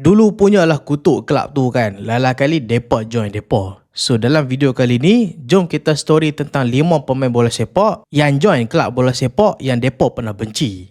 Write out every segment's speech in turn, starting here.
Dulu punyalah kutuk kelab tu kan. Lala kali depa join depa. So dalam video kali ni, jom kita story tentang 5 pemain bola sepak yang join kelab bola sepak yang depa pernah benci.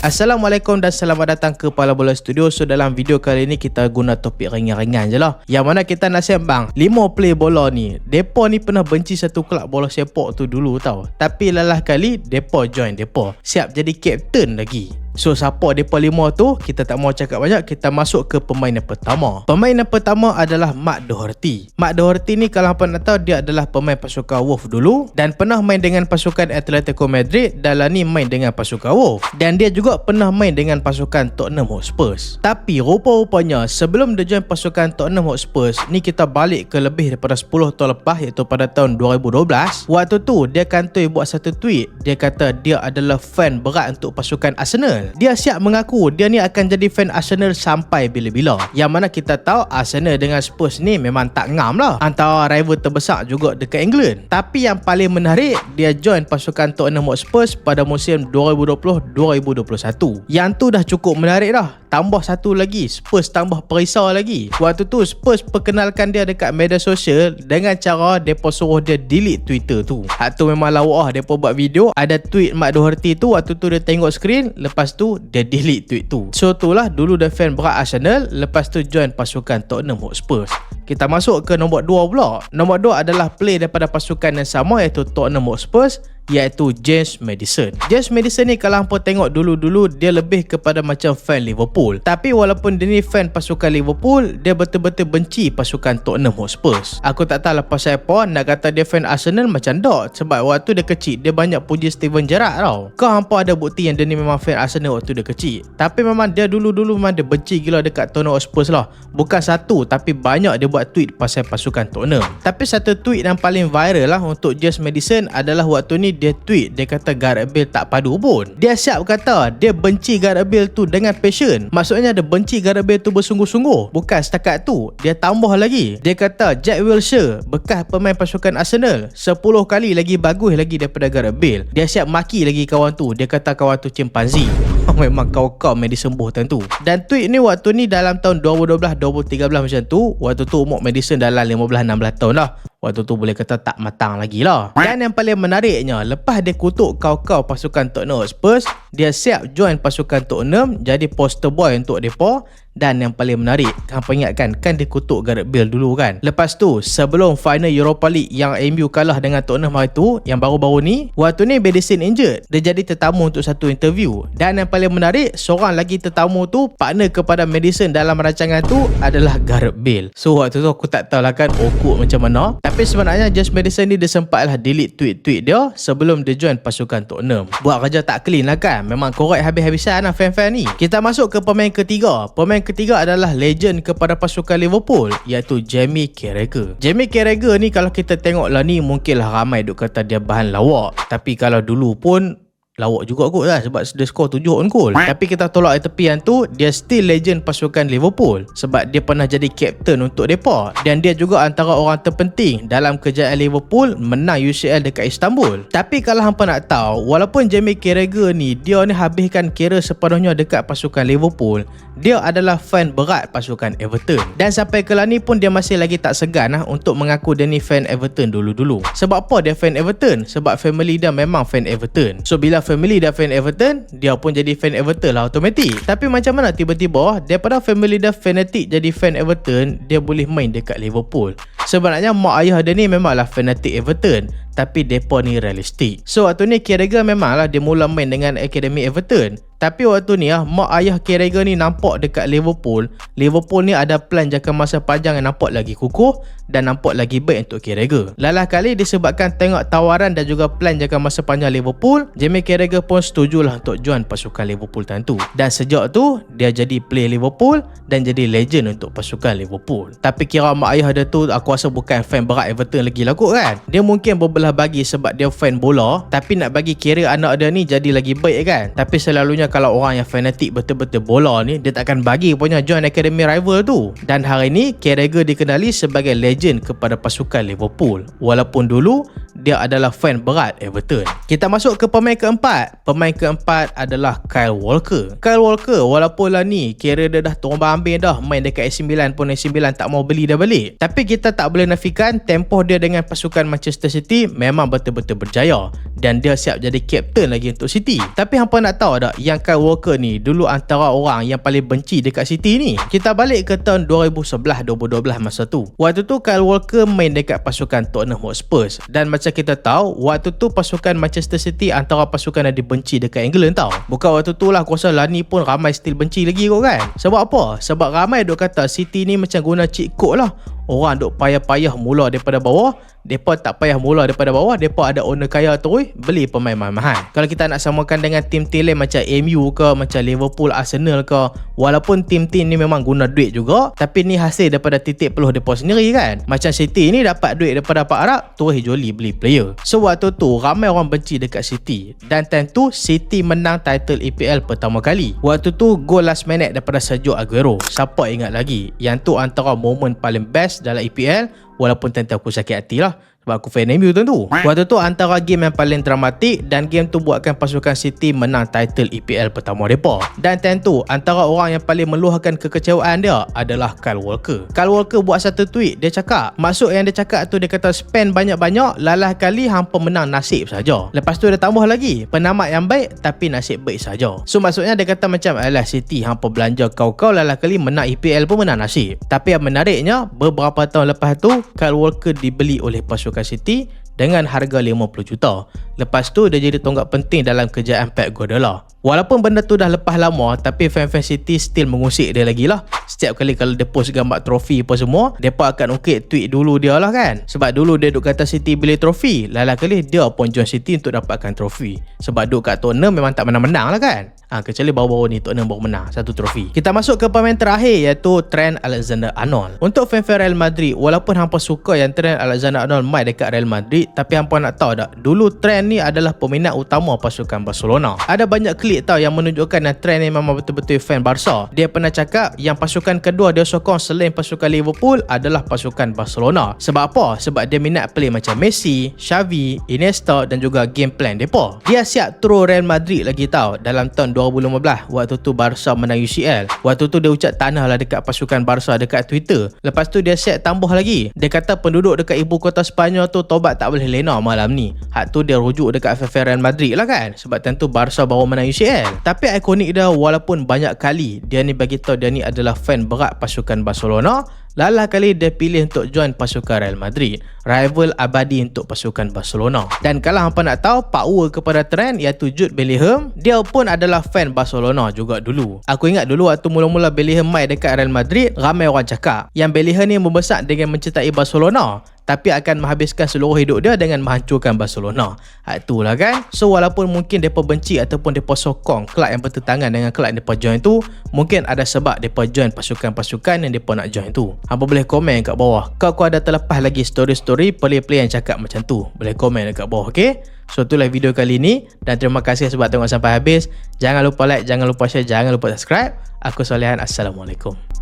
Assalamualaikum dan selamat datang ke Pala Bola Studio. So dalam video kali ni kita guna topik ringan-ringan je lah. Yang mana kita nak sembang 5 play bola ni. Depa ni pernah benci satu kelab bola sepak tu dulu tau. Tapi lelah kali Depa join Depa. Siap jadi captain lagi So siapa depa lima tu kita tak mau cakap banyak kita masuk ke pemain yang pertama. Pemain yang pertama adalah Mat Doherty. Mat Doherty ni kalau apa nak tahu dia adalah pemain pasukan Wolf dulu dan pernah main dengan pasukan Atletico Madrid dan lah ni main dengan pasukan Wolf. Dan dia juga pernah main dengan pasukan Tottenham Hotspur. Tapi rupa-rupanya sebelum dia join pasukan Tottenham Hotspur ni kita balik ke lebih daripada 10 tahun lepas iaitu pada tahun 2012. Waktu tu dia kantoi buat satu tweet dia kata dia adalah fan berat untuk pasukan Arsenal. Dia siap mengaku dia ni akan jadi fan Arsenal sampai bila-bila. Yang mana kita tahu Arsenal dengan Spurs ni memang tak ngam lah. Antara rival terbesar juga dekat England. Tapi yang paling menarik, dia join pasukan Tottenham Hotspur pada musim 2020-2021. Yang tu dah cukup menarik dah tambah satu lagi Spurs tambah perisau lagi. Waktu tu Spurs perkenalkan dia dekat media sosial dengan cara depa suruh dia delete Twitter tu. Hak tu memang lawak lah depa buat video ada tweet Mat Doherty tu waktu tu dia tengok screen lepas tu dia delete tweet tu. So tu lah dulu dia fan berat Arsenal lepas tu join pasukan Tottenham Hotspur. Kita masuk ke nombor 2 pula. Nombor 2 adalah play daripada pasukan yang sama iaitu Tottenham Hotspur iaitu James Madison. James Madison ni kalau hampa tengok dulu-dulu dia lebih kepada macam fan Liverpool. Tapi walaupun dia ni fan pasukan Liverpool, dia betul-betul benci pasukan Tottenham Hotspur. Aku tak tahu lepas saya pun nak kata dia fan Arsenal macam tak. Sebab waktu dia kecil dia banyak puji Steven Gerrard tau. Kau hampa ada bukti yang dia ni memang fan Arsenal waktu dia kecil. Tapi memang dia dulu-dulu memang dia benci gila dekat Tottenham Hotspur lah. Bukan satu tapi banyak dia buat tweet pasal pasukan Tottenham. Tapi satu tweet yang paling viral lah untuk James Madison adalah waktu ni dia tweet dia kata Gareth Bale tak padu pun. Dia siap kata dia benci Gareth Bale tu dengan passion. Maksudnya dia benci Gareth Bale tu bersungguh-sungguh. Bukan setakat tu, dia tambah lagi. Dia kata Jack Wilshere bekas pemain pasukan Arsenal 10 kali lagi bagus lagi daripada Gareth Bale. Dia siap maki lagi kawan tu. Dia kata kawan tu chimpanzee. Memang kau-kau yang disembuh tentu. Dan tweet ni waktu ni dalam tahun 2012-2013 macam tu. Waktu tu umur Madison dalam 15-16 tahun lah. Waktu tu boleh kata tak matang lagi lah. Dan yang paling menariknya, lepas dia kutuk kau-kau pasukan Tottenham Spurs, dia siap join pasukan Tottenham jadi poster boy untuk mereka dan yang paling menarik, hampa ingatkan kan dia kutuk Gareth Bale dulu kan. Lepas tu, sebelum final Europa League yang MU kalah dengan Tottenham hari tu, yang baru-baru ni, waktu ni Madison injured. Dia jadi tetamu untuk satu interview. Dan yang paling menarik, seorang lagi tetamu tu partner kepada Madison dalam rancangan tu adalah Gareth Bale. So waktu tu aku tak tahu lah kan awkward macam mana. Tapi sebenarnya Just Madison ni dia sempat lah delete tweet-tweet dia sebelum dia join pasukan Tottenham. Buat kerja tak clean lah kan. Memang korek habis-habisan lah fan-fan ni. Kita masuk ke pemain ketiga. Pemain ketiga adalah legend kepada pasukan Liverpool iaitu Jamie Carragher. Jamie Carragher ni kalau kita tengok lah ni mungkinlah ramai duk kata dia bahan lawak. Tapi kalau dulu pun lawak juga kot lah sebab dia skor 7 on goal tapi kita tolak di tepian tu dia still legend pasukan Liverpool sebab dia pernah jadi captain untuk mereka dan dia juga antara orang terpenting dalam kejayaan Liverpool menang UCL dekat Istanbul tapi kalau hampa nak tahu walaupun Jamie Carragher ni dia ni habiskan kira sepenuhnya dekat pasukan Liverpool dia adalah fan berat pasukan Everton dan sampai ke ni pun dia masih lagi tak segan lah untuk mengaku dia ni fan Everton dulu-dulu sebab apa dia fan Everton sebab family dia memang fan Everton so bila family dia fan Everton, dia pun jadi fan Everton lah automatik. Tapi macam mana tiba-tiba daripada family dia fanatik jadi fan Everton, dia boleh main dekat Liverpool. Sebenarnya mak ayah dia ni memanglah fanatik Everton tapi depa ni realistik. So waktu ni Carragher memanglah dia mula main dengan Academy Everton. Tapi waktu ni ah mak ayah Carragher ni nampak dekat Liverpool, Liverpool ni ada plan jangka masa panjang yang nampak lagi kukuh dan nampak lagi baik untuk Carragher. Lalah kali disebabkan tengok tawaran dan juga plan jangka masa panjang Liverpool, Jamie Carragher pun setujulah untuk join pasukan Liverpool tentu. Dan sejak tu dia jadi play Liverpool dan jadi legend untuk pasukan Liverpool. Tapi kira mak ayah dia tu aku rasa bukan fan berat Everton lagi lah kot kan. Dia mungkin berbela dah bagi sebab dia fan bola tapi nak bagi kira anak dia ni jadi lagi baik kan tapi selalunya kalau orang yang fanatik betul-betul bola ni dia takkan bagi punya join academy rival tu dan hari ni Carragher dikenali sebagai legend legend kepada pasukan Liverpool walaupun dulu dia adalah fan berat Everton. Kita masuk ke pemain keempat. Pemain keempat adalah Kyle Walker. Kyle Walker walaupun lah ni kira dia dah turun ambing dah main dekat AC Milan pun AC Milan tak mau beli dah balik. Tapi kita tak boleh nafikan tempoh dia dengan pasukan Manchester City memang betul-betul berjaya dan dia siap jadi captain lagi untuk City. Tapi hampa nak tahu tak yang Kyle Walker ni dulu antara orang yang paling benci dekat City ni. Kita balik ke tahun 2011-2012 masa tu. Waktu tu Kyle Walker main dekat pasukan Tottenham Hotspur dan macam kita tahu waktu tu pasukan Manchester City antara pasukan yang dibenci dekat England tau. Bukan waktu tu lah kuasa Lani pun ramai still benci lagi kot kan. Sebab apa? Sebab ramai duk kata City ni macam guna cheat code lah. Orang duk payah-payah mula daripada bawah Depa tak payah mula daripada bawah Depa ada owner kaya tu Beli pemain mahal-mahal Kalau kita nak samakan dengan tim-tim lain Macam MU ke Macam Liverpool, Arsenal ke Walaupun tim-tim ni memang guna duit juga Tapi ni hasil daripada titik peluh depa sendiri kan. Macam City ni dapat duit daripada Pak Arab Terus joli beli player. So waktu tu ramai orang benci dekat City. Dan tentu City menang title EPL pertama kali. Waktu tu gol last minute daripada Sergio Aguero. Siapa ingat lagi? Yang tu antara momen paling best dalam EPL Walaupun tentu aku sakit hati lah sebab aku fan MU tentu Waktu tu antara game yang paling dramatik Dan game tu buatkan pasukan City menang title EPL pertama mereka Dan tentu antara orang yang paling meluahkan kekecewaan dia Adalah Kyle Walker Kyle Walker buat satu tweet Dia cakap Maksud yang dia cakap tu dia kata spend banyak-banyak Lalah kali hampa menang nasib saja. Lepas tu dia tambah lagi Penamat yang baik tapi nasib baik saja. So maksudnya dia kata macam Alah City hampa belanja kau-kau Lalah kali menang EPL pun menang nasib Tapi yang menariknya Beberapa tahun lepas tu Kyle Walker dibeli oleh pasukan pasukan City dengan harga 50 juta. Lepas tu dia jadi tonggak penting dalam kejayaan Pep Guardiola. Walaupun benda tu dah lepas lama tapi fan-fan City still mengusik dia lagi lah. Setiap kali kalau dia post gambar trofi apa semua, mereka akan ukit tweet dulu dia lah kan. Sebab dulu dia duk kata City beli trofi, lala kali dia pun join City untuk dapatkan trofi. Sebab duk kat Tottenham memang tak menang-menang lah kan. Ha, kecuali baru-baru ni Tottenham baru menang satu trofi. Kita masuk ke pemain terakhir iaitu Trent Alexander-Arnold. Untuk fan-fan Real Madrid, walaupun hampa suka yang Trent Alexander-Arnold main dekat Real Madrid, tapi hampa nak tahu tak, dulu Trent ni adalah peminat utama pasukan Barcelona. Ada banyak klik tau yang menunjukkan yang Trent ni memang betul-betul fan Barca. Dia pernah cakap yang pasukan kedua dia sokong selain pasukan Liverpool adalah pasukan Barcelona. Sebab apa? Sebab dia minat play macam Messi, Xavi, Iniesta dan juga game plan depa. Dia siap throw Real Madrid lagi tau dalam tahun 2015 waktu tu Barca menang UCL waktu tu dia ucap tanah lah dekat pasukan Barca dekat Twitter lepas tu dia set tambah lagi dia kata penduduk dekat ibu kota Sepanyol tu tobat tak boleh lena malam ni hak tu dia rujuk dekat FFR Real Madrid lah kan sebab tentu Barca baru menang UCL tapi ikonik dia walaupun banyak kali dia ni bagi tahu dia ni adalah fan berat pasukan Barcelona Lalah kali dia pilih untuk join pasukan Real Madrid, rival abadi untuk pasukan Barcelona. Dan kalau hampa nak tahu power kepada Trent iaitu Jude Bellingham, dia pun adalah fan Barcelona juga dulu. Aku ingat dulu waktu mula-mula Bellingham main dekat Real Madrid, ramai orang cakap yang Bellingham ni membesar dengan mencintai Barcelona tapi akan menghabiskan seluruh hidup dia dengan menghancurkan Barcelona. Ha, itulah kan. So walaupun mungkin depa benci ataupun depa sokong kelab yang bertentangan dengan kelab yang depa join tu, mungkin ada sebab depa join pasukan-pasukan yang depa nak join tu. Hampa boleh komen kat bawah. Kau kau ada terlepas lagi story-story play-play yang cakap macam tu. Boleh komen dekat bawah, okey? So itulah video kali ni dan terima kasih sebab tengok sampai habis. Jangan lupa like, jangan lupa share, jangan lupa subscribe. Aku Solehan. Assalamualaikum.